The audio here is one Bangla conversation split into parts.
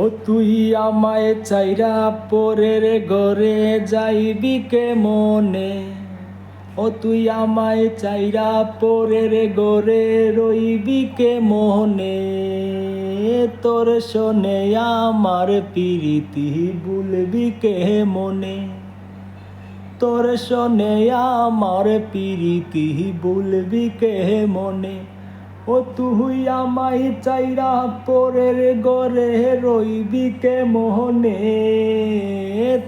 ও তুই আমায় চাইরা পরের ঘরে যাইবি কে মনে ও তুই আমায় চাইরা পরের ঘরে রইবি কে মনে তোর শোনে আমার পিরিতি বলবি কে মনে তোর শোনে আমার পিরিতি বলবি কে মনে ও তুই আমায় চাইরা পরের গরে রইবি কে মোহনে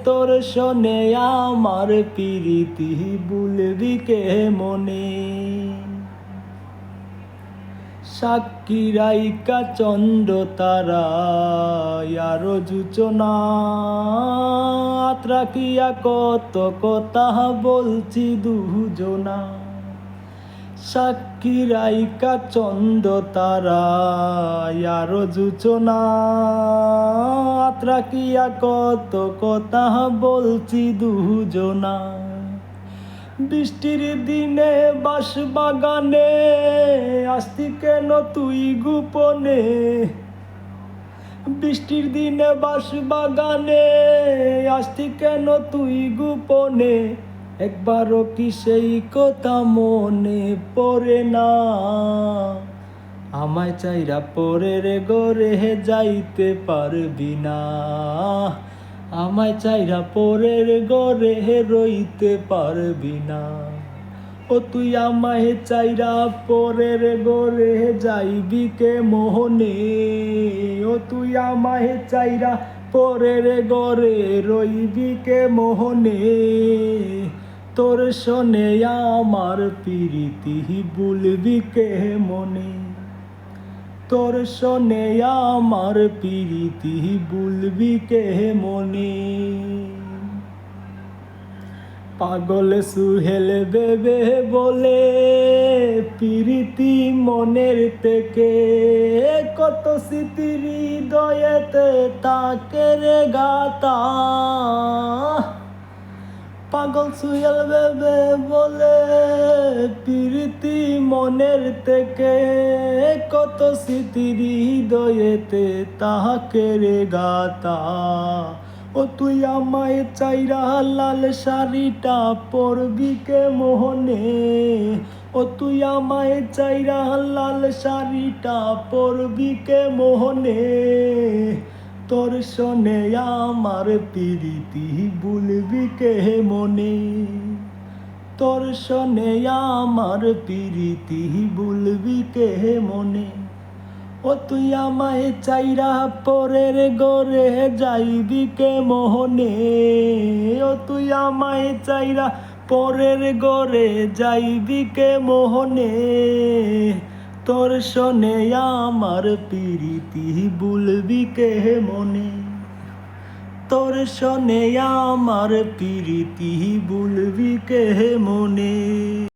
তোর শোনে আমার পিরিতি বলবি কে মনে সাক্ষীরাইকা চন্দ্র তারা আরও জুচনা রাখিয়া কত কথা বলছি দুজনা। সাক্ষীরাইকা চন্দ্র তারা আরও জুচনা রাখিয়া কত কথা বলছি দুজনা। বৃষ্টির দিনে বাস বাগানে আসতি কেন তুই গোপনে? বৃষ্টির দিনে বাস বাগানে আসতি কেন তুই গোপনে? একবারও কি সেই কথা মনে পড়ে না? আমায় চাইরা পরের গরে যাইতে পারবি না। আমায় চাইরা পরের গরে রইতে পারবি না। ও তুই আমায় চাইরা পরের গরে যাইবি কে মোহনে ও তুই আমায় চাইরা পরের গরে রইবি কে মোহনে তোর শোনে আমার পিরিতি বলবি কে মনে? তোর শোনে আমার পিরিতি বলবি কে মনে? পাগল সুহেল বেবে বলে, পিরিতি মনের থেকে কত স্মৃতির হৃদয়েতে তাকে রে গাতা। পাগল সুহেল বেবে বলে, প্রীতি মনের থেকে কত স্মৃতির হৃদয়েতে তাহাকে রে গাতা। ও তুই আমায় চাইরা লাল শাড়িটা পরবি কে মোহনে ও তুই আমায় চাইরা লাল শাড়িটা পরবি কে মোহনে তোর আমার পিরিতি বলবি কে মনে। তোর আমার পিরিতি বলবি কে মনে। ও তুই আমায় চাইরা পরের গরে যাইবি কে মোহনে। ও তুই আমায় চাইরা পরের গরে যাইবি কে মোহনে। তোর শোনে আমার পিরিতি বুলবি কে মনে? তোর শোনে আমার পিরিতি বুলবি কে মনে?